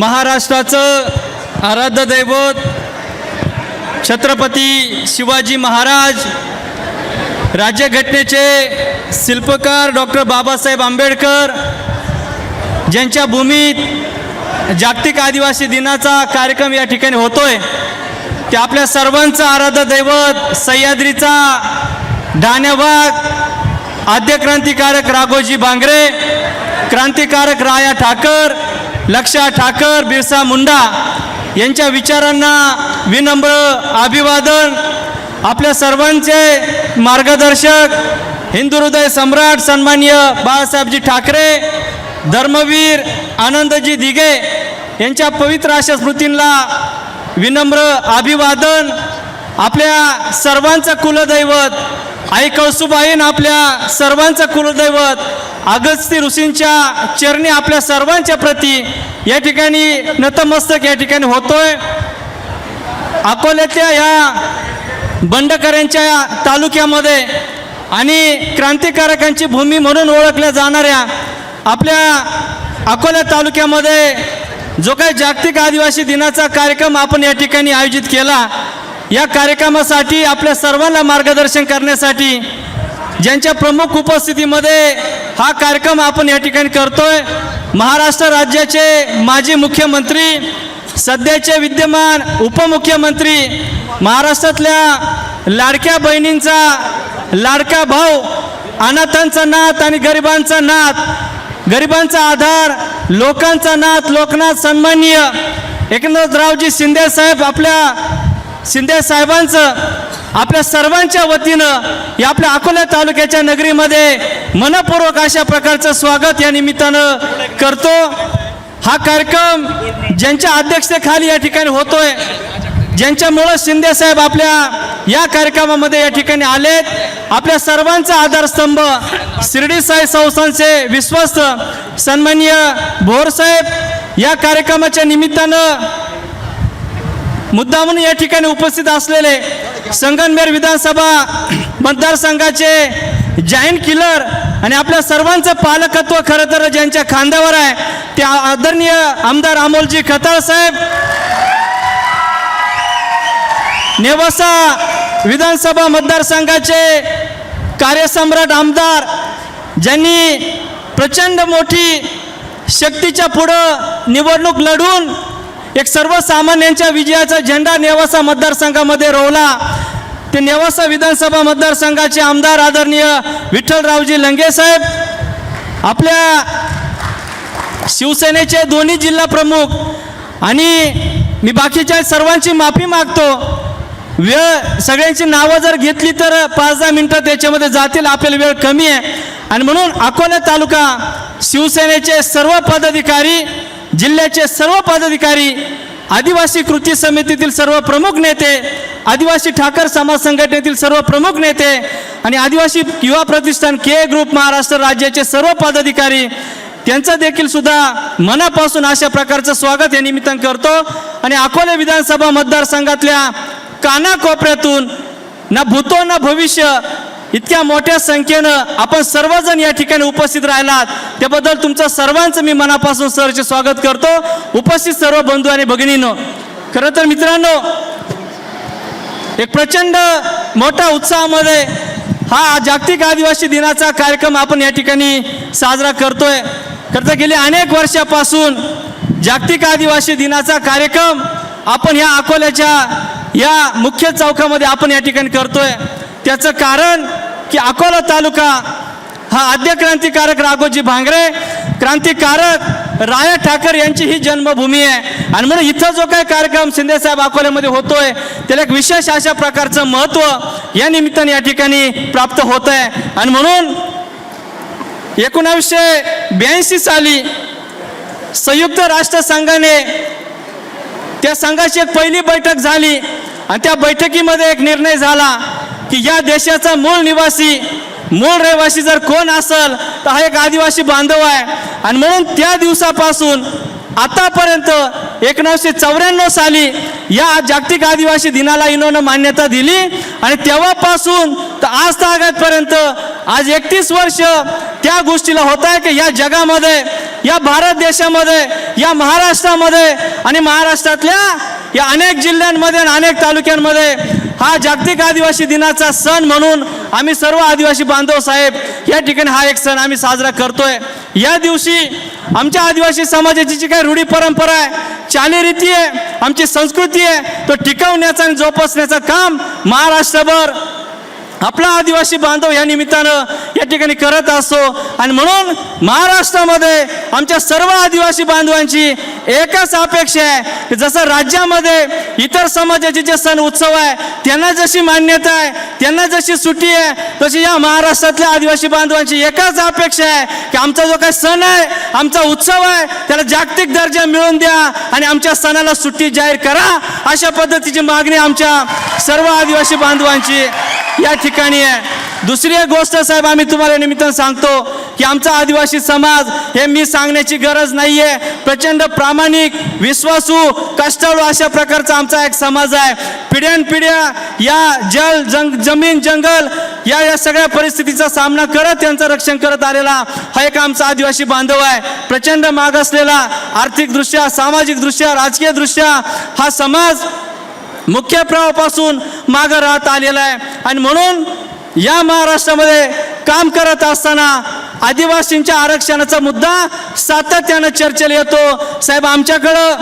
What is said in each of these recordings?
महाराष्ट्राचं आराध्य दैवत छत्रपती शिवाजी महाराज राज्यघटनेचे शिल्पकार डॉक्टर बाबासाहेब आंबेडकर ज्यांच्या भूमीत जागतिक आदिवासी दिनाचा कार्यक्रम या ठिकाणी होतोय ते आपल्या सर्वांचं आराध्य दैवत सह्याद्रीचा धान्यवाग आद्य क्रांतिकारक राघोजी बांगरे क्रांतिकारक राया ठाकर लक्षा ठाकर बिरसा मुंडा यांच्या विचारांना विनम्र अभिवादन. आपल्या सर्वांचे मार्गदर्शक हिंदू हृदय सम्राट सन्मान्य बाळासाहेबजी ठाकरे धर्मवीर आनंदजी दिघे यांच्या पवित्र अशा स्मृतींना विनम्र अभिवादन. आपल्या सर्वांचं कुलदैवत आई कौसुबाईन आपल्या सर्वांचं कुलदैवत अगस्ती ऋषींच्या चरणी आपल्या सर्वांच्या प्रती या ठिकाणी नतमस्तक या ठिकाणी होतोय. अकोल्याच्या या बंडकऱ्यांच्या तालुक्यामध्ये आणि क्रांतिकारकांची भूमी म्हणून ओळखल्या जाणाऱ्या आपल्या अकोला तालुक्यामध्ये जो काही जागतिक आदिवासी दिनाचा कार्यक्रम आपण या ठिकाणी आयोजित केला. या कार्यक्रमासाठी आपल्या सर्वांना मार्गदर्शन करण्यासाठी ज्यांच्या प्रमुख उपस्थितीमध्ये हा कार्यक्रम आपण या ठिकाणी करतोय महाराष्ट्र राज्याचे माजी मुख्यमंत्री सध्याचे विद्यमान उपमुख्यमंत्री महाराष्ट्रातल्या लाडक्या बहिणींचा लाडका भाऊ अनाथांचा नाथ आणि गरिबांचा नाथ गरिबांचा आधार लोकांचा नाथ लोकनाथ सन्माननीय एकनाथरावजी शिंदे साहेब आपल्या शिंदे साहेबांचं आपल्या सर्वांच्या वतीनं या आपल्या अकोला तालुक्याच्या नगरीमध्ये मनपूर्वक अशा प्रकारचं स्वागत या निमित्तानं करतो. हा कार्यक्रम ज्यांच्या अध्यक्षतेखाली या ठिकाणी होतोय ज्यांच्यामुळं शिंदे साहेब आपल्या या कार्यक्रमामध्ये या ठिकाणी आलेत. आपल्या सर्वांचा आधारस्तंभ शिर्डी साई संस्थांचे विश्वस्त सन्माननीय भोरसाहेब या कार्यक्रमाच्या निमित्तानं मुद्दा म्हणून या ठिकाणी उपस्थित असलेले संगनमेर विधानसभा मतदारसंघाचे जाईंट किलर आणि आपल्या सर्वांचं पालकत्व खरं तर ज्यांच्या खांद्यावर आहे ते आदरणीय आमदार अमोलजी खताळ साहेब. नेवासा विधानसभा मतदारसंघाचे कार्यसम्राट आमदार ज्यांनी प्रचंड मोठी शक्तीच्या पुढं निवडणूक लढून एक सर्वसामान्यांच्या विजयाचा झेंडा नेवासा मतदारसंघामध्ये रोवला. ते नेवासा विधानसभा मतदारसंघाचे आमदार आदरणीय विठ्ठलरावजी लंगे साहेब आपल्या शिवसेनेचे दोन्ही जिल्हा प्रमुख आणि मी बाकीच्या सर्वांची माफी मागतो. वेळ सगळ्यांची नावं जर घेतली तर पाच दहा मिनटं त्याच्यामध्ये जातील आपल्याला वेळ कमी आहे. आणि म्हणून अकोला तालुका शिवसेनेचे सर्व पदाधिकारी जिल्ह्याचे सर्व पदाधिकारी आदिवासी कृती समितीतील सर्व प्रमुख नेते आदिवासी ठाकर समाज संघटनेतील सर्व प्रमुख नेते आणि आदिवासी युवा प्रतिष्ठान के ग्रुप महाराष्ट्र राज्याचे सर्व पदाधिकारी त्यांचं देखील सुद्धा मनापासून अशा प्रकारचं स्वागत या निमित्तानं करतो. आणि अकोले विधानसभा मतदारसंघातल्या कानाकोपऱ्यातून ना भूतो ना भविष्य इतक्या मोठ्या संख्येनं आपण सर्वजण या ठिकाणी उपस्थित राहिलात. त्याबद्दल तुमचं सर्वांचं मी मनापासून सरचे स्वागत करतो. उपस्थित सर्व बंधू आणि भगिनीनं खरं तर मित्रांनो एक प्रचंड मोठ्या उत्साहामध्ये हा जागतिक आदिवासी दिनाचा कार्यक्रम आपण या ठिकाणी साजरा करतोय. खरं तर गेल्या अनेक वर्षापासून जागतिक आदिवासी दिनाचा कार्यक्रम आपण ह्या अकोल्याच्या या मुख्य चौकामध्ये आपण या ठिकाणी करतोय. त्याचं कारण की अकोला तालुका हा आद्य क्रांतिकारक राघोजी भांगरे क्रांतिकारक राया ठाकर यांची ही जन्मभूमी आहे. आणि म्हणून इथं जो काही कार्यक्रम शिंदेसाहेब अकोल्यामध्ये होतोय त्याला एक विशेष अशा प्रकारचं महत्त्व या निमित्ताने या ठिकाणी प्राप्त होत आहे आणि म्हणून एकोणावीसशे ब्याऐंशी साली संयुक्त राष्ट्र संघाने त्या संघाची एक पहिली बैठक झाली. आणि त्या बैठकीमध्ये एक निर्णय झाला. की या देशाचा मूळ निवासी मूळ रहिवासी जर कोण असेल तर हा एक आदिवासी बांधव आहे. आणि म्हणून त्या दिवसापासून आतापर्यंत एकोणीसशे चौऱ्याण्णव साली या जागतिक आदिवासी दिनाला इनोनं मान्यता दिली. आणि तेव्हापासून तर आज तागायतपर्यंत आज एकतीस वर्ष त्या गोष्टीला होत आहे की या जगामध्ये या भारत देशामध्ये या महाराष्ट्रामध्ये आणि महाराष्ट्रातल्या या अनेक जिल्ह्यांमध्ये आणि अनेक तालुक्यांमध्ये हा जागतिक आदिवासी दिनाचा सण म्हणून आम्ही सर्व आदिवासी बांधव साहेब या ठिकाणी हा एक सण आम्ही साजरा करतोय. या दिवशी आमच्या आदिवासी समाजाची जी काही रूढी परंपरा आहे चालीरीती आहे आमची संस्कृती आहे तो टिकवण्याचं आणि जोपासण्याचं काम महाराष्ट्रभर आपला आदिवासी बांधव या निमित्तानं या ठिकाणी करत असतो. आणि म्हणून महाराष्ट्रामध्ये आमच्या सर्व आदिवासी बांधवांची एकच अपेक्षा आहे की जसं राज्यामध्ये इतर समाजाचे जे सण उत्सव आहे त्यांना जशी मान्यता आहे त्यांना जशी सुट्टी आहे तशी या महाराष्ट्रातल्या आदिवासी बांधवांची एकच अपेक्षा आहे की आमचा जो काही सण आहे आमचा उत्सव आहे त्याला जागतिक दर्जा मिळवून द्या आणि आमच्या सणाला सुट्टी जाहीर करा अशा पद्धतीची मागणी आमच्या सर्व आदिवासी बांधवांची या ठिकाणी आहे. दुसरी एक गोष्ट साहेब आम्ही तुम्हाला निमित्तानं सांगतो की आमचा आदिवासी समाज हे मी सांगण्याची गरज नाही आहे प्रचंड प्रामाणिक विश्वासू कष्टाळू अशा प्रकारचा आमचा एक समाज आहे. पिढ्यानपिढ्या या जल जंग जमीन जंगल या या सगळ्या परिस्थितीचा सामना करत त्यांचं रक्षण करत आलेला हा एक आमचा आदिवासी बांधव आहे. प्रचंड मागासलेला आर्थिकदृष्ट्या सामाजिकदृष्ट्या राजकीयदृष्ट्या हा समाज मुख्य प्रवाहापासून मागं राहत आलेला आहे. आणि म्हणून या महाराष्ट्रामध्ये काम करत असताना आदिवासींच्या आरक्षणाचा मुद्दा सातत्यानं चर्चेला येतो. साहेब आमच्याकडं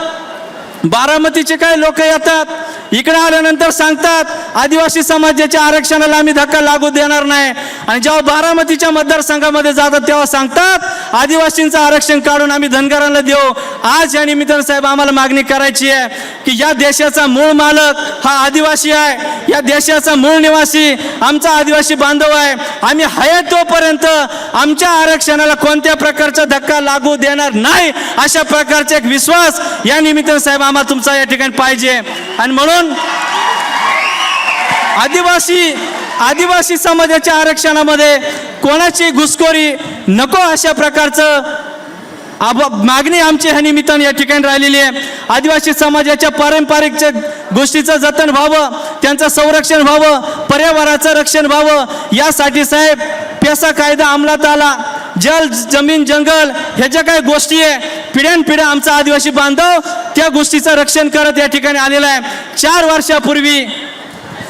बारामतीचे काय लोक येतात? इकडे आल्यानंतर सांगतात आदिवासी समाजाच्या आरक्षणाला आम्ही धक्का लागू देणार नाही. आणि जेव्हा बारामतीच्या मतदारसंघामध्ये जातात तेव्हा सांगतात आदिवासींचं आरक्षण काढून आम्ही धनगरांना देऊ. आज या निमित्तानं साहेब आम्हाला मागणी करायची आहे की या देशाचा मूळ मालक हा आदिवासी आहे. या देशाचा मूळ निवासी आमचा आदिवासी बांधव आहे. आम्ही हयात तोपर्यंत आमच्या आरक्षणाला कोणत्या प्रकारचा धक्का लागू देणार नाही अशा प्रकारचा एक विश्वास या निमित्तानं साहेब आम्हाला तुमचा या ठिकाणी पाहिजे. आणि म्हणून आदिवासी आदिवासी समाजाच्या आरक्षणामध्ये कोणाची घुसखोरी नको अशा प्रकारचं आब मागणी आमची ह्या निमित्तानं या ठिकाणी राहिलेली आहे. आदिवासी समाजाच्या पारंपरिक गोष्टीचं जतन व्हावं त्यांचं संरक्षण व्हावं पर्यावरणाचं रक्षण व्हावं यासाठी साहेब पेसा कायदा अंमलात आला. जल जमीन जंगल ह्या ज्या काही गोष्टी आहे पिढ्यानपिढ्या आमचा आदिवासी बांधव त्या गोष्टीचं रक्षण करत या ठिकाणी आलेला आहे. चार वर्षापूर्वी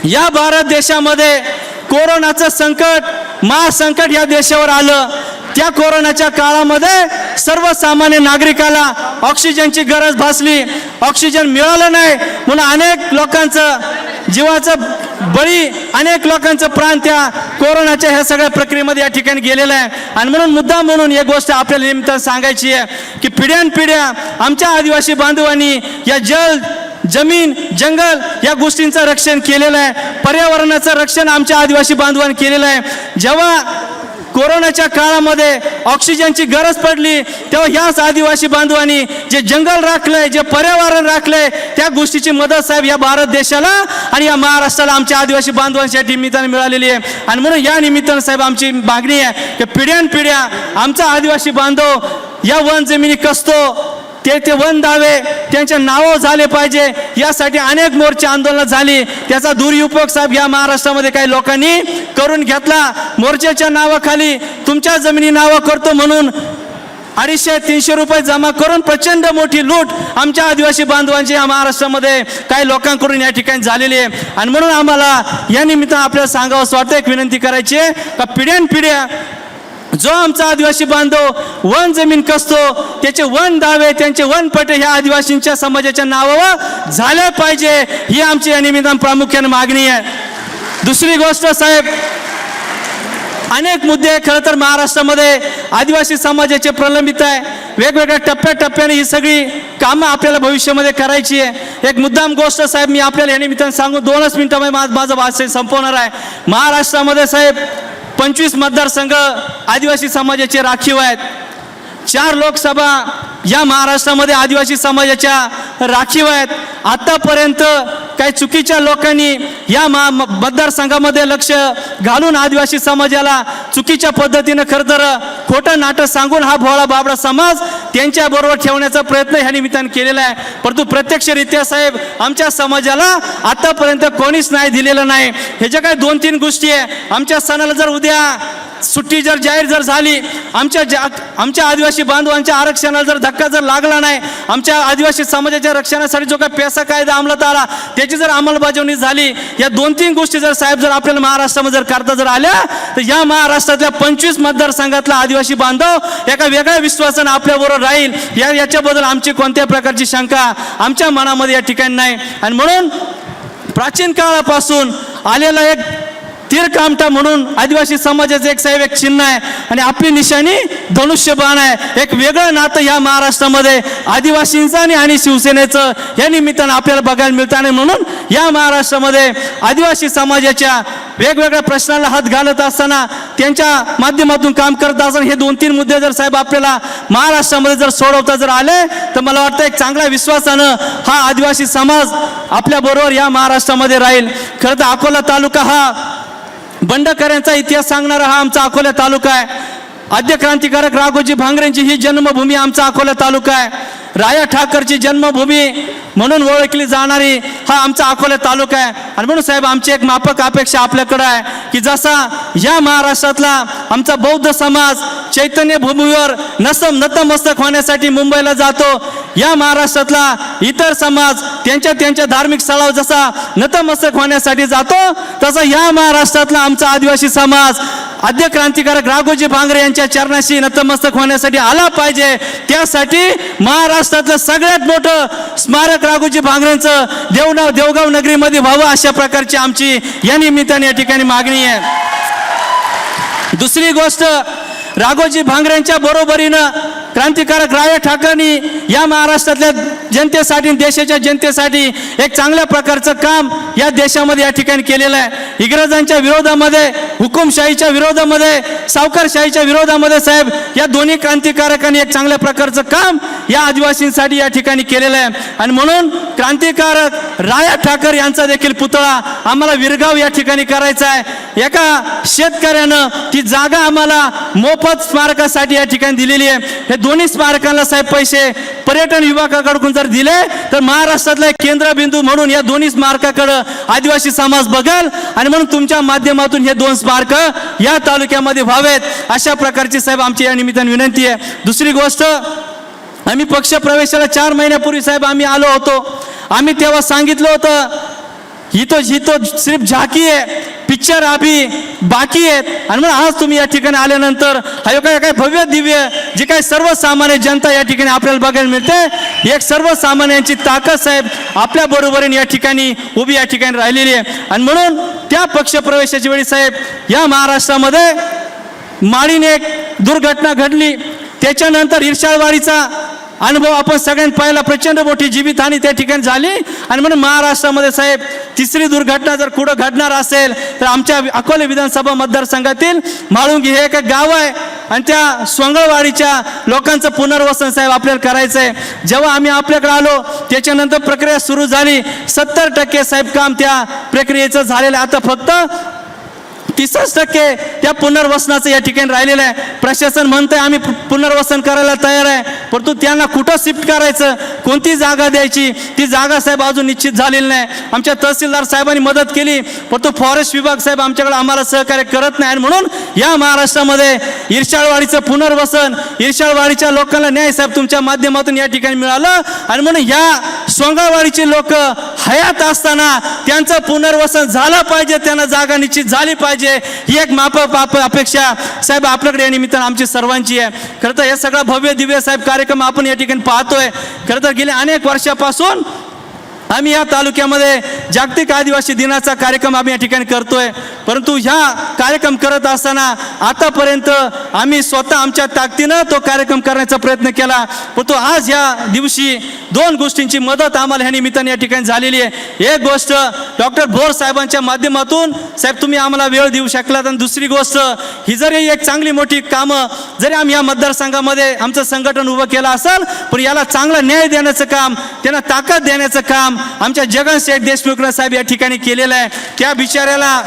या भारत देशामध्ये कोरोनाचं संकट महासंकट या देशावर आलं. त्या कोरोनाच्या काळामध्ये सर्वसामान्य नागरिकाला ऑक्सिजनची गरज भासली. ऑक्सिजन मिळालं नाही म्हणून अनेक लोकांचं जीवाचं बळी अनेक लोकांचं प्राण त्या कोरोनाच्या ह्या सगळ्या प्रक्रियेमध्ये या ठिकाणी गेलेलं आहे. आणि म्हणून मुद्दा म्हणून एक गोष्ट आपल्याला निमित्तानं सांगायची आहे की पिढ्यानपिढ्या आमच्या आदिवासी बांधवांनी या जल जमीन जंगल या गोष्टींचं रक्षण केलेलं आहे. पर्यावरणाचं रक्षण आमच्या आदिवासी बांधवांनी केलेलं आहे. जेव्हा कोरोनाच्या काळामध्ये ऑक्सिजनची गरज पडली तेव्हा ह्याच आदिवासी बांधवांनी जे जंगल राखलंय जे पर्यावरण राखलंय त्या गोष्टीची मदत साहेब या भारत देशाला आणि या महाराष्ट्राला आमच्या आदिवासी बांधवांच्या निमित्तानं मिळालेली आहे. आणि म्हणून या निमित्तानं साहेब आमची मागणी आहे की पिढ्यानपिढ्या आमचा आदिवासी बांधव या वन जमिनी कसतो ते ते वन दावे त्यांच्या नावं झाले पाहिजे. यासाठी अनेक मोर्चे आंदोलनं झाली. त्याचा दुरुपयोग साहेब या महाराष्ट्रामध्ये काही लोकांनी करून घेतला. मोर्चाच्या नावाखाली तुमच्या जमिनी नावं करतो म्हणून अडीचशे तीनशे रुपये जमा करून प्रचंड मोठी लूट आमच्या आदिवासी बांधवांची या महाराष्ट्रामध्ये काही लोकांकडून या ठिकाणी झालेली आहे. आणि म्हणून आम्हाला या निमित्तानं आपल्याला सांगावं असं वाटतं. एक विनंती करायची आहे का? पिढ्यानपिढ्या जो आमचा आदिवासी बांधव वन जमीन कसतो त्याचे वन दावे त्यांचे वन पटे ह्या आदिवासींच्या समाजाच्या नावावर झाले पाहिजे ही आमची या निमित्तानं प्रामुख्याने मागणी आहे. दुसरी गोष्ट साहेब अनेक मुद्दे खरं तर महाराष्ट्रामध्ये आदिवासी समाजाचे प्रलंबित आहे. वेगवेगळ्या टप्प्याटप्प्याने ही सगळी कामं आपल्याला भविष्यामध्ये करायची आहे. एक मुद्दाम गोष्ट साहेब मी आपल्याला या निमित्तानं सांगू दोनच मिनिटामध्ये माझं माझं भाषण संपवणार आहे. महाराष्ट्रामध्ये साहेब पंचवीस मतदारसंघ आदिवासी समाजाचे राखीव आहेत. चार लोकसभा या महाराष्ट्रामध्ये आदिवासी समाजाच्या राखीव आहेत. आतापर्यंत काही चुकीच्या लोकांनी या मा म- मतदारसंघामध्ये लक्ष घालून आदिवासी समाजाला चुकीच्या पद्धतीनं खरं तर खोटं नाटक सांगून हा भोळा बाबडा समाज त्यांच्याबरोबर ठेवण्याचा प्रयत्न ह्या निमित्तानं केलेला आहे. परंतु प्रत्यक्षरित्या साहेब आमच्या समाजाला आतापर्यंत कोणीच नाही दिलेलं नाही. हे ज्या काही दोन तीन गोष्टी आहे आमच्या सणाला जर उद्या सुट्टी जर जाहीर जर झाली आमच्या जा आमच्या आदिवासी बांधवांच्या आरक्षणाला जर धक्का जर लागला नाही आमच्या आदिवासी समाजाच्या रक्षणासाठी जो काही पैसा कायदा अंमलात आला त्याची जर अंमलबजावणी झाली या दोन तीन गोष्टी जर साहेब जर आपल्याला महाराष्ट्रामध्ये जर करता जर आल्या तर या महाराष्ट्रातल्या पंचवीस मतदारसंघातला आदिवासी बांधव एका वेगळ्या विश्वासानं आपल्याबरोबर राहील. या याच्याबद्दल आमची कोणत्या प्रकारची शंका आमच्या मनामध्ये या ठिकाणी नाही. आणि म्हणून प्राचीन काळापासून आलेला एक तीर कामटा म्हणून आदिवासी समाजाचं एक साहेब एक चिन्ह आहे. आणि आपली निशाणी धनुष्यबाण आहे. एक वेगळं नातं या महाराष्ट्रामध्ये आदिवासींचं आणि आणि शिवसेनेचं या निमित्तानं आपल्याला बघायला मिळतं. आणि म्हणून या महाराष्ट्रामध्ये आदिवासी समाजाच्या वेगवेगळ्या प्रश्नाला हात घालत असताना त्यांच्या माध्यमातून काम करत असताना हे दोन तीन मुद्दे जर साहेब आपल्याला महाराष्ट्रामध्ये जर सोडवता जर आले तर मला वाटतं एक चांगल्या विश्वासानं हा आदिवासी समाज आपल्याबरोबर या महाराष्ट्रामध्ये राहील. खरं तर अकोला तालुका हा बंडकऱ्यांचा इतिहास सांगणारा हा आमचा अकोला तालुका आहे. आद्य क्रांतिकारक राघोजी भांगरेंची ही जन्मभूमी आमचा अकोला तालुका आहे. राया ठाकरची जन्मभूमी म्हणून ओळखली जाणारी हा आमचा अकोला तालुका आहे. आणि म्हणून साहेब आमची एक माफक अपेक्षा आपल्याकडे आहे की जसा या महाराष्ट्रातला आमचा बौद्ध समाज चैतन्य भूमीवर नसम नतमस्तक होण्यासाठी मुंबईला जातो या महाराष्ट्रातला इतर समाज त्यांच्या त्यांच्या धार्मिक स्थळावर जसा नतमस्तक होण्यासाठी जातो तसा या महाराष्ट्रातला आमचा आदिवासी समाज आद्य क्रांतिकारक राघोजी भांगरे यांच्या चरणाशी नतमस्तक होण्यासाठी आला पाहिजे. त्यासाठी महाराष्ट्रातलं सगळ्यात मोठं स्मारक राघोजी भांगरेंचं देवनाव देवगाव नगरीमध्ये व्हावं अशा प्रकारची आमची या निमित्ताने या ठिकाणी मागणी आहे. दुसरी गोष्ट राघोजी भांगरेंच्या बरोबरीनं क्रांतिकारक राय ठाकरेंनी या महाराष्ट्रातल्या जनतेसाठी देशाच्या जनतेसाठी एक चांगल्या प्रकारचं काम या देशामध्ये या ठिकाणी केलेलं आहे. इंग्रजांच्या विरोधामध्ये हुकुमशाहीच्या विरोधामध्ये सावकारशाहीच्या विरोधामध्ये साहेब या दोन्ही क्रांतिकारकांनी एक चांगल्या प्रकारचं काम या आदिवासींसाठी या ठिकाणी केलेलं आहे. आणि म्हणून क्रांतिकारक राया ठाकर यांचा देखील पुतळा आम्हाला विरगाव या ठिकाणी करायचा आहे. एका शेतकऱ्यानं ती जागा आम्हाला मोफत स्मारकासाठी या ठिकाणी दिलेली आहे. हे दोन्ही स्मारकांना साहेब पैसे पर्यटन विभागाकडून जर दिले तर महाराष्ट्रातला एक केंद्रबिंदू म्हणून या दोन्ही स्मारकाकडं आदिवासी समाज बघेल आणि म्हणून तुमच्या माध्यमातून हे दोन स्मारक या तालुक्यामध्ये व्हावेत. अशा प्रकारची साहेब आमची या निमित्ताने विनंती आहे. दुसरी गोष्ट आम्ही पक्ष प्रवेशाला चार महिन्यापूर्वी साहेब आम्ही आलो होतो. आम्ही तेव्हा सांगितलं होतं ही तो ही तो सिर्फ झाकी आहे. पिक्चर आभी बाकी आहेत. आणि मग आज तुम्ही या ठिकाणी आल्यानंतर हा यो काय काय भव्य दिव्य जे काही सर्वसामान्य जनता या ठिकाणी आपल्याला बघायला मिळते एक सर्वसामान्यांची ताकद साहेब आपल्या बरोबरीने या ठिकाणी उभी या ठिकाणी राहिलेली आहे. आणि म्हणून त्या पक्षप्रवेशाच्या वेळी साहेब या महाराष्ट्रामध्ये माळीने एक दुर्घटना घडली. त्याच्यानंतर इर्शाळवाडीचा अनुभव आपण सगळ्यांनी पाहिला प्रचंड मोठी जीवितहानी त्या ठिकाणी झाली. आणि म्हणून महाराष्ट्रामध्ये साहेब तिसरी दुर्घटना जर कुठं घडणार असेल तर आमच्या अकोले विधानसभा मतदारसंघातील माळुंगी हे एक गाव आहे. आणि त्या सोंगळवाडीच्या लोकांचं पुनर्वसन साहेब आपल्याला करायचं आहे जेव्हा आम्ही आपल्याकडे आलो त्याच्यानंतर प्रक्रिया सुरू झाली. सत्तर टक्के साहेब काम त्या प्रक्रियेचं झालेलं आहे. आता फक्त तीसच टक्के त्या पुनर्वसनाचं या ठिकाणी राहिलेलं आहे. प्रशासन म्हणतंय आम्ही पु- पुनर्वसन करायला तयार आहे. परंतु त्यांना कुठं शिफ्ट करायचं? कोणती जागा द्यायची? ती जागा साहेब अजून निश्चित झालेली नाही. आमच्या तहसीलदार साहेबांनी मदत केली. परंतु फॉरेस्ट विभाग साहेब आमच्याकडे आम्हाला सहकार्य करत नाही आणि म्हणून या महाराष्ट्रामध्ये ईर्षाळवाडीचं पुनर्वसन ईर्षाळवाडीच्या लोकांना न्याय साहेब तुमच्या माध्यमातून या ठिकाणी मिळालं. आणि म्हणून या सोंगावाडीचे लोक हयात असताना त्यांचं पुनर्वसन झालं पाहिजे त्यांना जागा निश्चित झाली पाहिजे. ही एक माप अपेक्षा साहेब आपल्याकडे या निमित्तानं आमची सर्वांची आहे. खरं तर हे सगळं भव्य दिव्य साहेब कार्यक्रम आपण या ठिकाणी पाहतोय. खरं तर गेल्या अनेक वर्षापासून आम्ही या तालुक्यामध्ये जागतिक आदिवासी दिनाचा कार्यक्रम आम्ही या ठिकाणी करतोय. परंतु ह्या कार्यक्रम करत असताना आतापर्यंत आम्ही स्वतः आमच्या ताकदीनं तो कार्यक्रम करण्याचा प्रयत्न केला. परंतु आज या दिवशी दोन गोष्टींची मदत आम्हाला ह्या निमित्ताने या ठिकाणी झालेली आहे. एक गोष्ट डॉक्टर भोर साहेबांच्या माध्यमातून साहेब तुम्ही आम्हाला वेळ देऊ शकलात. आणि दुसरी गोष्ट ही जरी एक चांगली मोठी कामं जरी आम्ही या मतदारसंघामध्ये आमचं संघटन उभं केलं असेल पण याला चांगला न्याय देण्याचं काम त्यांना ताकद देण्याचं काम आमच्या जगन शेठ देशमुख साहेब या ठिकाणी केलेलं आहे. त्या बिचाऱ्याला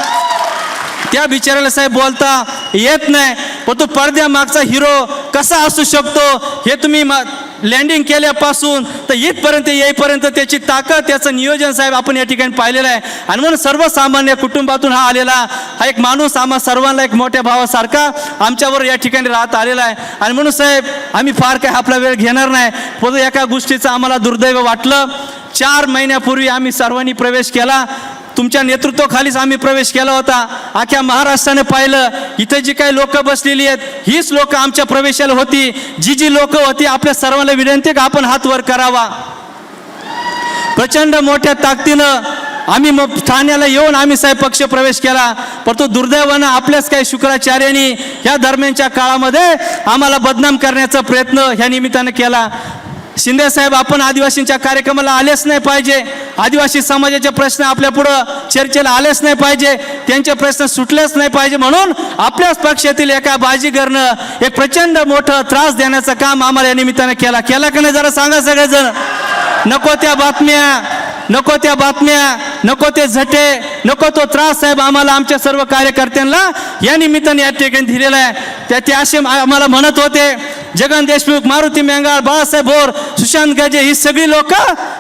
त्या बिचाऱ्याला साहेब बोलता येत नाही. पण तो पडद्यामागचा हिरो कसा असू शकतो? हे तुम्ही लँडिंग केल्यापासून तर इथपर्यंत येईपर्यंत त्याची ताकद त्याचं नियोजन साहेब आपण या ठिकाणी पाहिलेलं आहे. आणि म्हणून सर्वसामान्य कुटुंबातून हा आलेला हा एक माणूस आम्हा सर्वांना एक मोठ्या भावासारखा आमच्यावर या ठिकाणी राहत आलेला आहे. आणि म्हणून साहेब आम्ही फार काय आपला वेळ घेणार नाही. परंतु एका गोष्टीचं आम्हाला दुर्दैव वाटलं. चार महिन्यापूर्वी आम्ही सर्वांनी प्रवेश केला. तुमच्या नेतृत्वाखालीच आम्ही प्रवेश केला होता. अख्ख्या महाराष्ट्राने पाहिलं इथे जी काही लोक बसलेली आहेत हीच लोक आमच्या प्रवेशाला होती. जी जी लोक होती आपल्या सर्वांना विनंती का आपण हात वर करावा. प्रचंड मोठ्या ताकदीनं आम्ही मग ठाण्याला येऊन आम्ही साहेब पक्ष प्रवेश केला. परंतु दुर्दैवानं आपल्याच काही शुक्राचार्यांनी या दरम्यानच्या काळामध्ये आम्हाला बदनाम करण्याचा प्रयत्न ह्या निमित्तानं केला. शिंदे साहेब आपण आदिवासींच्या कार्यक्रमाला आलेच नाही पाहिजे. आदिवासी समाजाचे प्रश्न आपल्या पुढं चर्चेला आलेच नाही पाहिजे. त्यांचे प्रश्न सुटलेच नाही पाहिजे म्हणून आपल्याच पक्षातील एका बाजीगरनं एक प्रचंड मोठं त्रास देण्याचं काम आम्हाला या निमित्तानं केला. केला का नाही जरा सांगा सगळेजण. नको त्या बातम्या नको त्या बातम्या नको ते झटे नको तो त्रास साहेब आम्हाला आमच्या सर्व कार्यकर्त्यांना या निमित्ताने या ठिकाणी दिलेला आहे. त्या ते असे आम्हाला म्हणत होते. जगन देशमुख मारुती मेंगाळ बाळासाहेब भोर सुशांत गजे ही सगळी लोक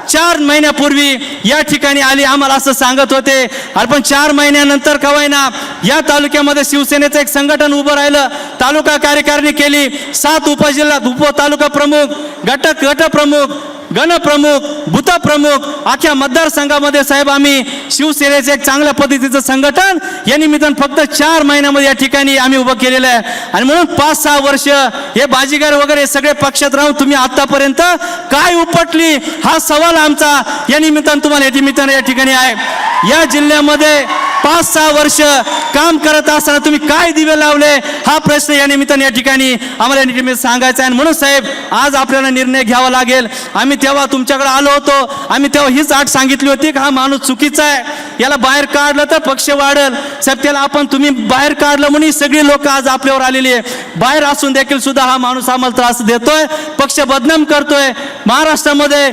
चार महिन्यापूर्वी या ठिकाणी आली. आम्हाला असं सांगत होते. अरे पण चार महिन्यानंतर कवायना या तालुक्यामध्ये शिवसेनेचं एक संघटन उभं राहिलं. तालुका कार्यकारिणी केली. सात उपजिल्हा उप तालुका प्रमुख गट गट प्रमुख गणप्रमुख भूतप्रमुख अख्ख्या मतदारसंघामध्ये साहेब आम्ही शिवसेनेचं एक चांगल्या पद्धतीचं संघटन या निमित्तानं फक्त चार महिन्यामध्ये या ठिकाणी आम्ही उभं केलेलं आहे. आणि म्हणून पाच सहा वर्ष हे बाजीगार वगैरे सगळे पक्षात राहून तुम्ही आतापर्यंत काय उपटली हा सवाल आमचा या निमित्तानं तुम्हाला या निमित्तानं या ठिकाणी आहे. या जिल्ह्यामध्ये पाच सहा वर्ष काम करत असताना तुम्ही काय दिवे लावले? हा प्रश्न या निमित्ताने या ठिकाणी आम्हाला या सांगायचा आहे. आणि म्हणून साहेब आज आपल्याला निर्णय घ्यावा लागेल. आम्ही तेव्हा तुमच्याकडे आलो होतो. आम्ही तेव्हा हीच आठ सांगितली होती की हा माणूस चुकीचा आहे. याला बाहेर काढलं तर पक्ष वाढेल. साहेब त्याला आपण तुम्ही बाहेर काढलं म्हणून सगळी लोक आज आपल्यावर आलेली आहे. बाहेर असून देखील सुद्धा हा माणूस आम्हाला त्रास देतोय. पक्ष बदनाम करतोय. महाराष्ट्रामध्ये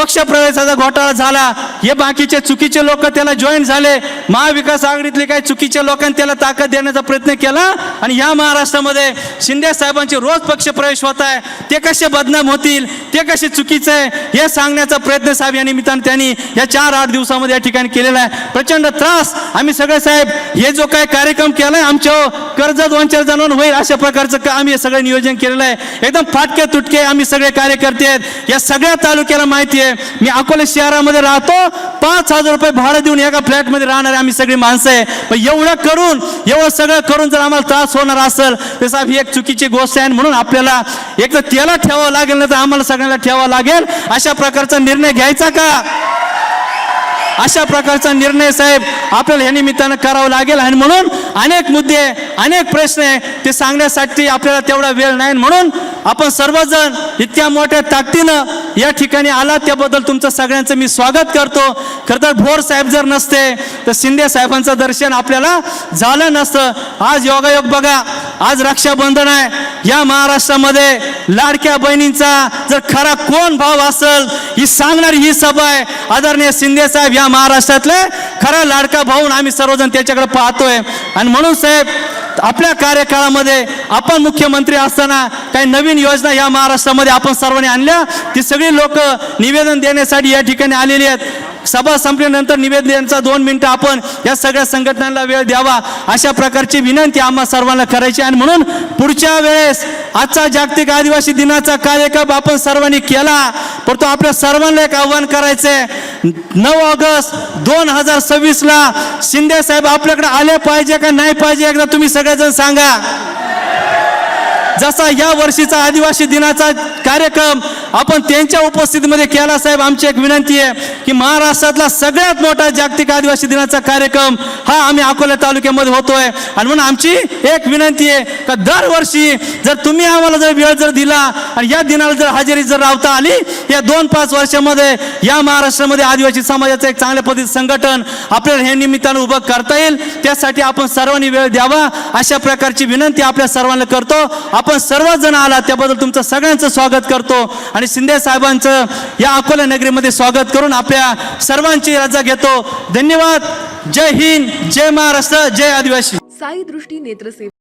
पक्षप्रवेशाचा घोटाळा झाला. हे बाकीचे चुकीचे लोक त्याला जॉईन झाले. महाविकास आघाडीतले काही चुकीच्या लोकांनी त्याला ताकद देण्याचा प्रयत्न केला. आणि या महाराष्ट्रामध्ये शिंदे साहेबांचे रोज पक्ष प्रवेश होत आहे. ते कसे बदनाम होतील? ते कसे चुकीचे आहे? हे सांगण्याचा प्रयत्न साहेब या निमित्तानं त्यांनी या चार आठ दिवसामध्ये या ठिकाणी केलेला आहे. प्रचंड त्रास. आम्ही सगळे साहेब हे जो काय कार्यक्रम केलाय आमच्या कर्ज दोन चार जणांवर होईल अशा प्रकारचं का- आम्ही हे सगळं नियोजन केलेलं आहे. एकदम फाटके तुटके आम्ही सगळे कार्यकर्ते आहेत. या सगळ्या तालुक्याला माहिती आहे. मी अकोले शहरामध्ये राहतो. पाच हजार रुपये भाडं देऊन एका फ्लॅटमध्ये राहणारे आम्ही सगळी माणसं आहे. पण एवढं करून एवढं सगळं करून जर आम्हाला त्रास होणार असेल तर साहेब ही एक चुकीची गोष्ट आहे म्हणून आपल्याला एक तर त्याला ठेवावं लागेल नाही तर आम्हाला सगळ्यांना ठेवावं लागेल. अशा प्रकारचा निर्णय घ्यायचा का? अशा प्रकारचा निर्णय साहेब आपल्याला या निमित्तानं करावं लागेल. आणि म्हणून अनेक मुद्दे अनेक प्रश्न आहे ते सांगण्यासाठी आपल्याला तेवढा वेळ नाही. म्हणून आपण सर्वजण इतक्या मोठ्या ताकदीनं या ठिकाणी आला. त्याबद्दल तुमचं सगळ्यांचं मी स्वागत करतो. खरं तर भोर साहेब जर नसते तर शिंदे साहेबांचं दर्शन आपल्याला झालं नसतं. आज योगायोग बघा आज रक्षाबंधन आहे. या महाराष्ट्रामध्ये लाडक्या बहिणींचा जर खरा कोण भाव असेल ही सांगणारी ही सभा आहे. आदरणीय शिंदे साहेब या महाराष्ट्रातले खरा लाडका भाऊन आम्ही सर्वजण त्याच्याकडे पाहतोय. आणि म्हणून साहेब आपल्या कार्यकाळामध्ये आपण मुख्यमंत्री असताना काही नवीन योजना या महाराष्ट्रामध्ये आपण सर्वांनी आणल्या. ती सगळी लोक निवेदन देण्यासाठी या ठिकाणी आलेली आहेत. सभा संपल्यानंतर निवेदनाचा दोन मिनिटं आपण या सगळ्या संघटनांना वेळ द्यावा. अशा प्रकारची विनंती आम्हा सर्वांना करायची आणि म्हणून पुढच्या वेळेस आजचा जागतिक आदिवासी दिनाचा कार्यक्रम आपण सर्वांनी केला परंतु आपल्या सर्वांना एक आव्हान करायचंय. नऊ ऑगस्ट दोन हजार सव्वीस ला शिंदे साहेब आपल्याकडे आले पाहिजे का नाही पाहिजे एकदा तुम्ही सगळेजण सांगा. जसा या वर्षीचा आदिवासी दिनाचा कार्यक्रम आपण त्यांच्या उपस्थितीमध्ये केला साहेब आमची एक विनंती आहे की महाराष्ट्रातला सगळ्यात मोठा जागतिक आदिवासी दिनाचा कार्यक्रम हा आम्ही अकोला तालुक्यामध्ये होतोय. आणि म्हणून आमची एक विनंती आहे का दरवर्षी जर तुम्ही आम्हाला जर वेळ जर दिला आणि या दिनाला जर हजेरी जर रावता आली या दोन पाच वर्षामध्ये या महाराष्ट्रामध्ये आदिवासी समाजाचं एक चांगल्या पद्धतीचं संघटन आपल्याला हे निमित्तानं उभं करता येईल. त्यासाठी आपण सर्वांनी वेळ द्यावा. अशा प्रकारची विनंती आपल्या सर्वांना करतो. आपण सर्वजण आला त्याबद्दल तुमचं सगळ्यांचं स्वागत करतो. आणि शिंदे साहेबांचं या अकोला नगरीमध्ये स्वागत करून आपल्या सर्वांची रजा घेतो. धन्यवाद. जय हिंद. जय महाराष्ट्र. जय आदिवासी. साई दृष्टी नेत्रसेवा